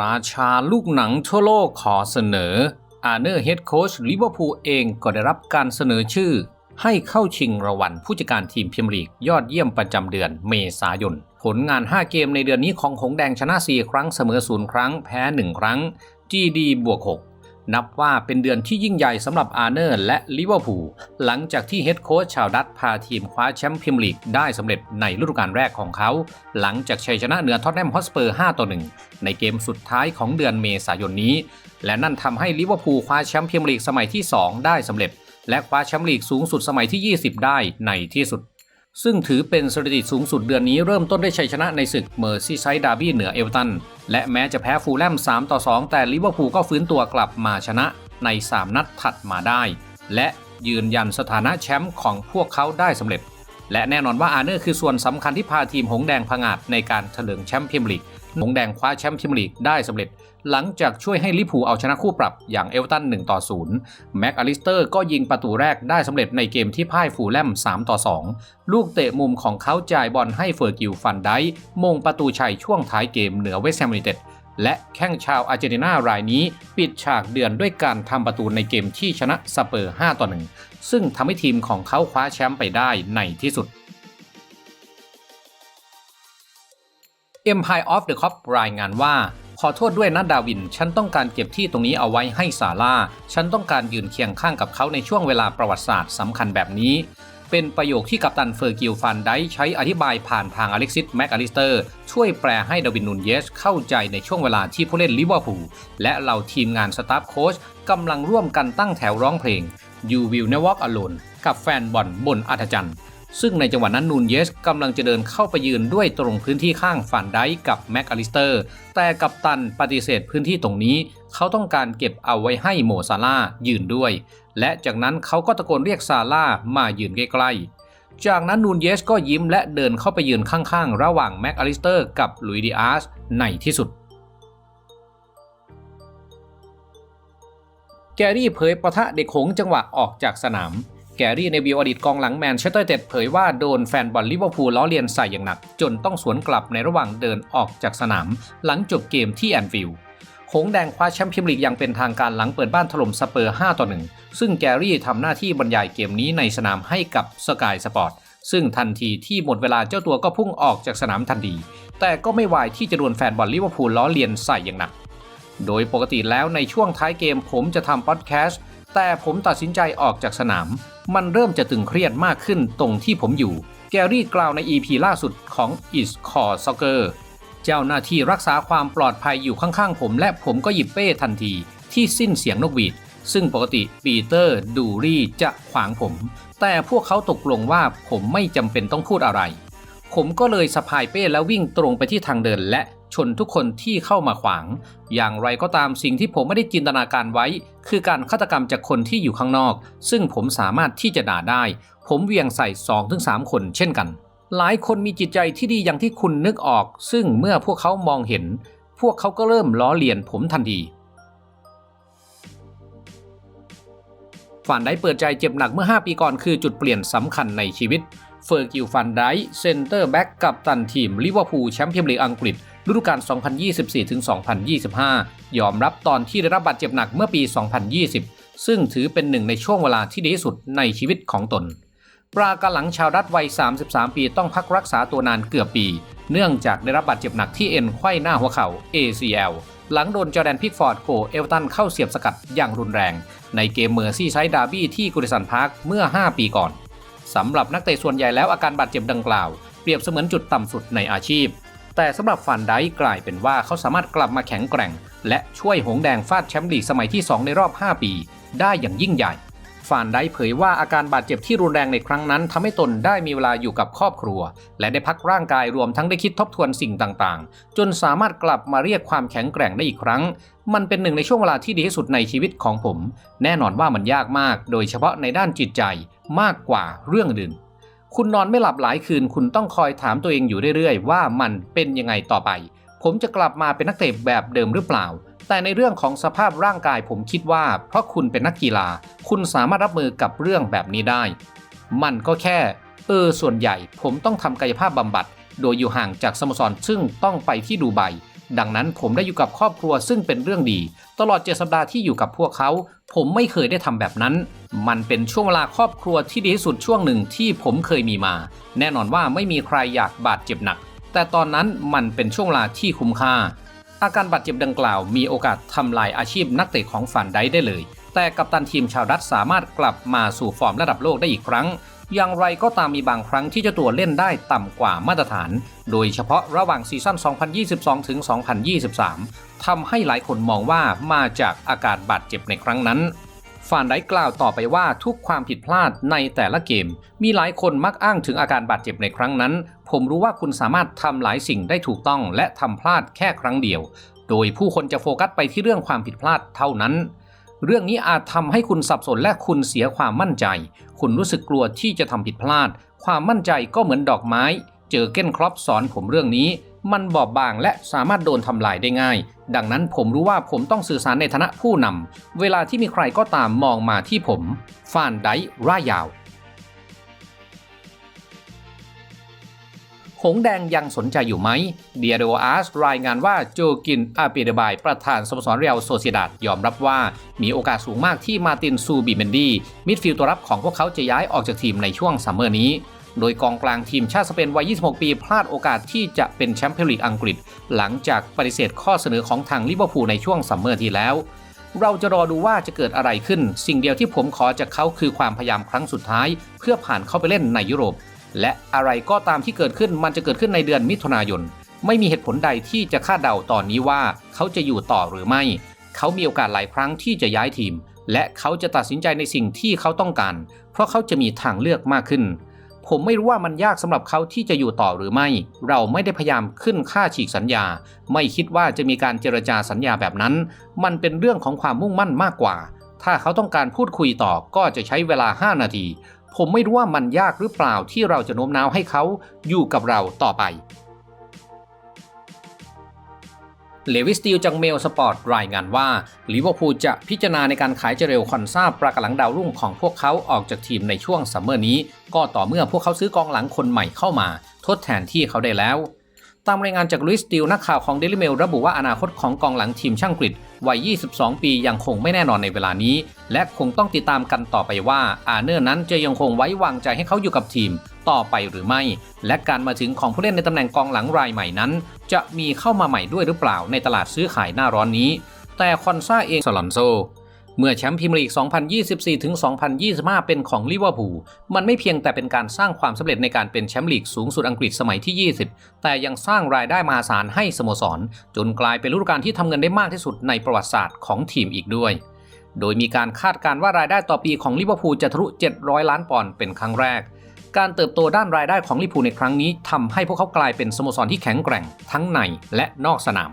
ราชาลูกหนังทั่วโลกขอเสนอ อาเนอร์เฮดโค้ชลิเวอร์พูลเองก็ได้รับการเสนอชื่อ ให้เข้าชิงรางวัลผู้จัดการทีมพิมร์ลีกยอดเยี่ยมประจำเดือนเมษายน ผลงาน 5 เกมในเดือนนี้ของหงแดงชนะ 4 ครั้งเสมอ 0 ครั้ง แพ้ 1 ครั้ง GD บวก 6 นับว่าเป็นเดือนที่ยิ่งใหญ่สำหรับอาร์เนอร์และลิเวอร์พูลหลังจากที่เฮดโค้ชชาวดัตพาทีมคว้าแชมป์พรีเมียร์ลีกได้สำเร็จในฤดูกาลแรกของเขา หลังจากชัยชนะเหนือท็อตแนมฮอสเปอร์ 5 ต่อ 1 ในเกมสุดท้ายของเดือนเมษายนนี้ และนั่นทำให้ลิเวอร์พูลคว้าแชมป์พรีเมียร์ลีกสมัยที่ 2 ได้สำเร็จ และคว้าแชมป์ลีกสูงสุดสมัยที่ 20 ได้ในที่สุด ซึ่งถือเป็นสถิติสูงสุดเดือนนี้เริ่มต้นด้วยชัยชนะในศึกเมอร์ซีไซด์ดาร์บี้เหนือเอเวอร์ตัน และแม้จะแพ้ฟูลแลม3ต่อ2 แต่ลิเวอร์พูลก็ฟื้นตัวกลับมาชนะใน 3 นัดถัดมาได้ และยืนยันสถานะแชมป์ของพวกเขาได้สำเร็จ และแน่นอนว่าอาร์เนอร์คือส่วนสำคัญที่พาทีมหงแดงผงาดในการเถลิงแชมป์พรีเมียร์ลีก หงแดงคว้าแชมป์พรีเมียร์ลีกได้สำเร็จ หลังจากช่วยให้ลิพูเอาชนะคู่ปรับอย่างเอเวตัน1ต่อ0แม็กอลิสเตอร์ก็ยิงประตูแรกได้สำเร็จในเกมที่พ่ายฟูแลม3ต่อ2 ลูกเตะมุมของเขาจ่ายบอลให้เฟอร์กิลฟันไดมงประตูชัยช่วงท้ายเกมเหนือเวสต์แฮมยูไนเต็ดและแข้งชาวอาร์เจนตินารายนี้ปิดฉากเดือนด้วยการทำประตูในเกมที่ชนะสเปอร์5ต่อ1ซึ่งทำให้ทีมของเขาคว้าแชมป์ไปได้ในที่สุด Empire of the Cop รายงานว่า ขอโทษด้วยนะดาวิน ฉันต้องการเก็บที่ตรงนี้เอาไว้ให้ซาร่า ฉันต้องการยืนเคียงข้างกับเขาในช่วงเวลาประวัติศาสตร์สำคัญแบบนี้ เป็นประโยคที่กัปตันเฟอร์กิลฟันได้ใช้อธิบายผ่านทางอเล็กซิสแมกอลิสเตอร์ช่วยแปลให้ดาวินนูนเยสเข้าใจในช่วงเวลาที่ผู้เล่นลิเวอร์พูลและเหล่าทีมงานสตาฟโค้ชกำลังร่วมกันตั้งแถวร้องเพลง You Will Never Walk Alone กับแฟนบอลบนอัธจันทร์ ซึ่งในจังหวะนั้นนูนเยสกำลังจะเดินเข้าไปยืนด้วยตรงพื้นที่ข้างฟันไดกับแม็กอลิสเตอร์ แต่กัปตันปฏิเสธพื้นที่ตรงนี้ เขาต้องการเก็บเอาไว้ให้โมซาร่ายืนด้วย และจากนั้นเขาก็ตะโกนเรียกซาร่ามายืนใกล้ๆ จากนั้นนูนเยสก็ยิ้มและเดินเข้าไปยืนข้างๆ ระหว่างแม็กอลิสเตอร์กับลุยดิอาสในที่สุดแกรี่เผยประทะเด็กหงจังหวะออกจากสนาม กรี่ในวิวอดีตกองหลังแมนเชสเตอร์เต็ดเผยว่าโดนแฟนบอลลิเวอร์พูลล้อเลียนใส่อย่างหนัก จนต้องสวนกลับในระหว่างเดินออกจากสนาม หลังจบเกมที่แอนฟิลด์หงแดงคว้าแชมป์พรีเมียร์ลีกอย่างเป็นทางการหลังเปิดบ้านถล่มสเปอร์ 5 ต่อ 1 ซึ่งแกรี่ทำหน้าที่บรรยายเกมนี้ในสนามให้กับสกายสปอร์ตซึ่งทันทีที่หมดเวลาเจ้าตัวก็พุ่งออกจากสนามทันที แต่ก็ไม่วายที่จะโดนแฟนบอลลิเวอร์พูลล้อเลียนใส่อย่างหนัก โดยปกติแล้วในช่วงท้ายเกมผมจะทำพอดแคสต์แต่ผมตัดสินใจออกจากสนาม มันเริ่มจะตึงเครียดมากขึ้นตรงที่ผมอยู่ แกรี่กล่าวใน EP ล่าสุดของ Is Core Soccer เจ้าหน้าที่รักษาความปลอดภัยอยู่ข้างๆผม และผมก็หยิบเป้ทันที ที่สิ้นเสียงนกหวีด ซึ่งปกติปีเตอร์ดูรี่จะขวางผม แต่พวกเขาตกลงว่าผมไม่จำเป็นต้องพูดอะไร ผมก็เลยสะพายเป้แล้ววิ่งตรงไปที่ทางเดินและ ชนทุกคนที่เข้ามาขวาง อย่างไรก็ตามสิ่งที่ผมไม่ได้จินตนาการไว้ คือการฆาตกรรมจากคนที่อยู่ข้างนอก ซึ่งผมสามารถที่จะด่าได้ ผมเวียงใส่ 2-3 คนเช่นกัน หลายคนมีจิตใจที่ดีอย่างที่คุณนึกออก ซึ่งเมื่อพวกเขามองเห็น พวกเขาก็เริ่มล้อเลียนผมทันทีฝันได้เปิดใจเจ็บหนักเมื่อ 5 ปีก่อนคือจุดเปลี่ยนสำคัญในชีวิตเฟอร์กิลฟันไดเซนเตอร์แบ็กกับตันทีมลิเวอร์พูลแชมป์พรีเมียร์ลีกอังกฤษ ฤดูกาล 2024-2025 ยอมรับตอนที่ได้รับบาดเจ็บหนักเมื่อปี 2020 ซึ่งถือเป็นหนึ่งในช่วงเวลาที่ดีที่สุดในชีวิตของตน ปรากาหลังชาวรัฐวัย 33 ปีต้องพักรักษาตัวนานเกือบปี เนื่องจากได้รับบาดเจ็บหนักที่เอ็นไขว้หน้าหัวเข่า ACL หลังโดนจอแดนพิกฟอร์ดโกเอลตันเข้าเสียบสกัดอย่างรุนแรง ในเกมเมอร์ซี่ไซด์ดาร์บี้ที่กุริสันพาร์คเมื่อ 5 ปีก่อนสำหรับนักเตะส่วนใหญ่แล้วอาการบาดเจ็บดังกล่าว เปรียบเสมือนจุดต่ำสุดในอาชีพ แต่สำหรับฟันไดกลายเป็นว่าเขาสามารถกลับมาแข็งแกร่ง และช่วยหงแดงฟาดแชมป์ลีกสมัยที่ 2 ในรอบ 5 ปี ได้อย่างยิ่งใหญ่ฟานไดเผยว่าอาการบาดเจ็บที่รุนแรงในครั้งนั้นทำให้ตนได้มีเวลาอยู่กับครอบครัว และได้พักร่างกายรวมทั้งได้คิดทบทวนสิ่งต่างๆ จนสามารถกลับมาเรียกความแข็งแกร่งได้อีกครั้ง มันเป็นหนึ่งในช่วงเวลาที่ดีที่สุดในชีวิตของผม แน่นอนว่ามันยากมาก โดยเฉพาะในด้านจิตใจมากกว่าเรื่องอื่น คุณนอนไม่หลับหลายคืน คุณต้องคอยถามตัวเองอยู่เรื่อยๆ ว่ามันเป็นยังไงต่อไป ผมจะกลับมาเป็นนักเตะแบบเดิมหรือเปล่า แต่ในเรื่องของสภาพร่างกายผมคิดว่า เพราะคุณเป็นนักกีฬา คุณสามารถรับมือกับเรื่องแบบนี้ได้ มันก็แค่ เออส่วนใหญ่ ผมต้องทำกายภาพบำบัด โดยอยู่ห่างจากสโมสรซึ่งต้องไปที่ดูไบดังนั้นผมได้อยู่กับครอบครัวซึ่งเป็นเรื่องดี ตลอดเจ็ดสัปดาห์ที่อยู่กับพวกเขา ผมไม่เคยได้ทำแบบนั้น มันเป็นช่วงเวลาครอบครัวที่ดีที่สุดช่วงหนึ่งที่ผมเคยมีมา แน่นอนว่าไม่มีใครอยากบาดเจ็บหนัก แต่ตอนนั้นมันเป็นช่วงเวลาที่คุ้มค่า อาการบาดเจ็บดังกล่าวมีโอกาสทำลายอาชีพนักเตะของฝันไดได้เลย แต่กัปตันทีมชาวดัตสามารถกลับมาสู่ฟอร์มระดับโลกได้อีกครั้งอย่างไรก็ตามมีบางครั้งที่เจ้าตัวเล่นได้ต่ำกว่ามาตรฐาน โดยเฉพาะระหว่างซีซั่น 2022 ถึง 2023 ทำให้หลายคนมองว่ามาจากอาการบาดเจ็บในครั้งนั้นฟานไดกล่าวต่อไปว่าทุกความผิดพลาดในแต่ละเกม มีหลายคนมักอ้างถึงอาการบาดเจ็บในครั้งนั้น ผมรู้ว่าคุณสามารถทำหลายสิ่งได้ถูกต้องและทำพลาดแค่ครั้งเดียว โดยผู้คนจะโฟกัสไปที่เรื่องความผิดพลาดเท่านั้น เรื่องนี้อาจทำให้คุณสับสนและคุณเสียความมั่นใจ คุณรู้สึกกลัวที่จะทำผิดพลาด ความมั่นใจก็เหมือนดอกไม้ เจอเก้นครอปสอนผมเรื่องนี้ มันบอบบางและสามารถโดนทำลายได้ง่าย ดังนั้นผมรู้ว่าผมต้องสื่อสารในฐานะผู้นำเวลาที่มีใครก็ตามมองมาที่ผมฟานไดร่ายาว หงแดงยังสนใจอยู่ไหมเดียโดอาร์สรายงานว่าโจกินอาเปียเดบายประธานสโมสรเรียลโซเซียดาดยอมรับว่า มีโอกาสสูงมากที่มาตินซูบิเมนดีมิดฟิลด์ตัวรับของพวกเขาจะย้ายออกจากทีมในช่วงซัมเมอร์นี้ โดยกองกลางทีมชาติสเปนวัย 26 ปี พลาดโอกาสที่จะเป็นแชมเปี้ยนลีกอังกฤษ หลังจากปฏิเสธข้อเสนอของทางลิเวอร์พูลในช่วงซัมเมอร์ที่แล้วเราจะรอดูว่าจะเกิดอะไรขึ้น สิ่งเดียวที่ผมขอจากเขาคือความพยายามครั้งสุดท้าย เพื่อผ่านเข้าไปเล่นในยุโรป และอะไรก็ตามที่เกิดขึ้นมันจะเกิดขึ้นในเดือนมิถุนายน ไม่มีเหตุผลใดที่จะคาดเดาตอนนี้ว่าเขาจะอยู่ต่อหรือไม่ เขามีโอกาสหลายครั้งที่จะย้ายทีม และเขาจะตัดสินใจในสิ่งที่เขาต้องการ เพราะเขาจะมีทางเลือกมากขึ้น ผมไม่รู้ว่ามันยากสำหรับเขาที่จะอยู่ต่อหรือไม่ เราไม่ได้พยายามขึ้นค่าฉีกสัญญา ไม่คิดว่าจะมีการเจรจาสัญญาแบบนั้น มันเป็นเรื่องของความมุ่งมั่นมากกว่า ถ้าเขาต้องการพูดคุยต่อก็จะใช้เวลา 5 นาที ผมไม่รู้ว่ามันยากหรือเปล่าที่เราจะโน้มน้าวให้เขาอยู่กับเราต่อไปเลวิสติลจากเมลสปอร์ตรายงานว่าลิเวอร์พูลจะพิจารณาในการขายเจเรลคอนซาปรากหลังดาวรุ่งของพวกเขาออกจากทีมในช่วงซัมเมอร์นี้ ก็ต่อเมื่อพวกเขาซื้อกองหลังคนใหม่เข้ามา ทดแทนที่เขาได้แล้ว ตามรายงานจากลุยสติลนักข่าวของเดลิเมลระบุว่าอนาคตของกองหลังทีมช่างกฤษวัย 22 ปียังคงไม่แน่นอนในเวลานี้ และคงต้องติดตามกันต่อไปว่าอาเนอร์นั้นจะยังคงไว้วางใจให้เขาอยู่กับทีมต่อไปหรือไม่ และการมาถึงของผู้เล่นในตำแหน่งกองหลังรายใหม่นั้น จะมีเข้ามาใหม่ด้วยหรือเปล่าในตลาดซื้อขายหน้าร้อนนี้ แต่คอนซาเองสลอนโซ เมื่อแชมป์พรีเมียร์ลีก 2024 ถึง 2025 เป็นของลิเวอร์พูล มันไม่เพียงแต่เป็นการสร้างความสำเร็จในการเป็นแชมป์ลีกสูงสุดอังกฤษสมัยที่ 20 แต่ยังสร้างรายได้มหาศาลให้สโมสร จนกลายเป็นฤดูกาลที่ทำเงินได้มากที่สุดในประวัติศาสตร์ของทีมอีกด้วย โดยมีการคาดการณ์ว่ารายได้ต่อปีของลิเวอร์พูลจะทะลุ 700 ล้านปอนด์เป็นครั้งแรก การเติบโตด้านรายได้ของลิเวอร์พูลในครั้งนี้ทำให้พวกเขากลายเป็นสโมสรที่แข็งแกร่งทั้งในและนอกสนาม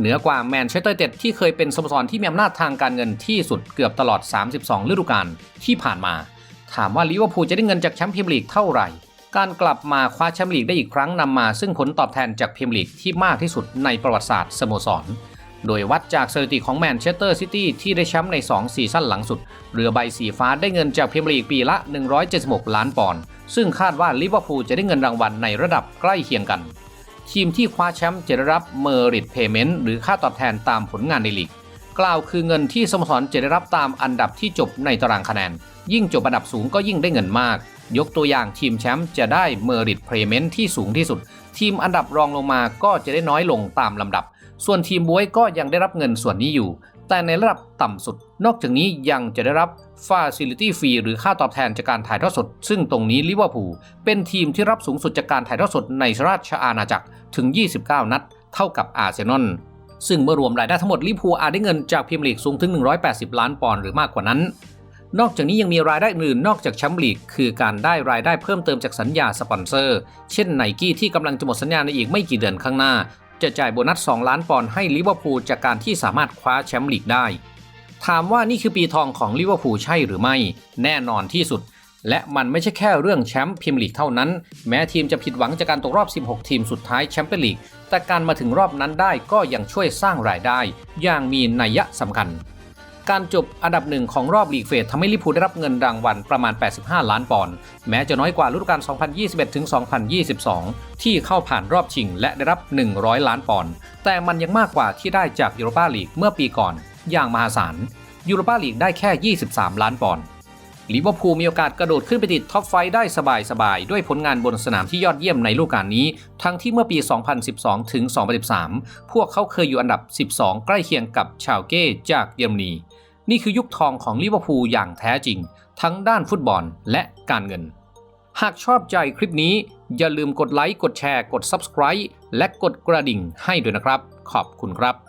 เหนือกว่าแมนเชสเตอร์เต็ดที่เคยเป็นสโมสรที่มีอำนาจทางการเงินที่สุดเกือบตลอด 32 ฤดูกาลที่ผ่านมา ถามว่าลิเวอร์พูลจะได้เงินจากแชมป์พรีเมียร์ลีกเท่าไหร่ การกลับมาคว้าแชมป์ลีกได้อีกครั้งนำมา ซึ่งผลตอบแทนจากพรีเมียร์ลีกที่มากที่สุดในประวัติศาสตร์สโมสร โดยวัดจากสถิติของแมนเชสเตอร์ซิตี้ที่ได้แชมป์ใน 2 ซีซั่นหลังสุด เรือใบสีฟ้าได้เงินจากพรีเมียร์ลีกปีละ 176 ล้านปอนด์ซึ่งคาดว่าลิเวอร์พูลจะได้เงินรางวัลในระดับใกล้เคียงกัน ทีมที่คว้าแชมป์จะได้รับเมอริ t เพย์เมนต์หรือค่าตอบแทนตามผลงานในลีก กล่าวคือเงินที่สโมสรจะได้รับตามอันดับที่จบในตารางคะแนน ยิ่งจบอันดับสูงก็ยิ่งได้เงินมาก ยกตัวอย่างทีมแชมป์จะได้เมอริ t เพย์เมนต์ที่สูงที่สุด ทีมอันดับรองลงมาก็จะได้น้อยลงตามลำดับ ส่วนทีมบวยก็ยังได้รับเงินส่วนนี้อยู่ แต่ในระดับต่ำสุด นอกจากนี้ยังจะได้รับ Facility Fee หรือค่าตอบแทนจากการถ่ายทอดสด ซึ่งตรงนี้ลิเวอร์พูลเป็นทีมที่รับสูงสุดจากการถ่ายทอดสดในราชอาณาจักรถึง 29 นัด เท่ากับอาร์เซนอลซึ่งเมื่อรวมรายได้ทั้งหมดลิเวอร์พูลอาจได้เงินจากพรีเมียร์ลีกสูงถึง 180 ล้านปอนด์หรือมากกว่านั้น นอกจากนี้ยังมีรายได้อื่นนอกจากแชมป์ลีก คือการได้รายได้เพิ่มเติมจากสัญญาสปอนเซอร์ เช่นไนกี้ที่กำลังจะหมดสัญญาในอีกไม่กี่เดือนข้างหน้า จะจ่ายโบนัส 2 ล้านปอนด์ให้ลิเวอร์พูลจากการที่สามารถคว้าแชมป์ลีกได้ ถามว่านี่คือปีทองของลิเวอร์พูลใช่หรือไม่ แน่นอนที่สุด และมันไม่ใช่แค่เรื่องแชมป์พรีเมียร์ลีกเท่านั้น แม้ทีมจะผิดหวังจากการตกรอบ 16 ทีมสุดท้ายแชมเปี้ยนลีกแต่การมาถึงรอบนั้นได้ก็ยังช่วยสร้างรายได้ อย่างมีนัยสำคัญ การจบอันดับหนึ่งของรอบลีกเฟสทำให้ลิพูได้รับเงินรางวัลประมาณ 85 ล้านปอนด์แม้จะน้อยกว่าฤดูกาล 2021-2022 ที่เข้าผ่านรอบชิงและได้รับ 100 ล้านปอนด์แต่มันยังมากกว่าที่ได้จากยูโรปาลีกเมื่อปีก่อน อย่างมหาศาลยูโรปาลีกได้แค่ 23 ล้านปอนด์ ลิเวอร์พูลมีโอกาสกระโดดขึ้นไปติดท็อปไฟได้สบายๆ ด้วยผลงานบนสนามที่ยอดเยี่ยมในฤดูกาลนี้ ทั้งที่เมื่อปี 2012 ถึง 2013 พวกเขาเคยอยู่อันดับ 12 ใกล้เคียงกับชาวเก้จากเยอรมนี นี่คือยุคทองของลิเวอร์พูลอย่างแท้จริง ทั้งด้านฟุตบอลและการเงิน หากชอบใจคลิปนี้ อย่าลืมกดไลค์ กดแชร์ กด Subscribe และกดกระดิ่งให้ด้วยนะครับ ขอบคุณครับ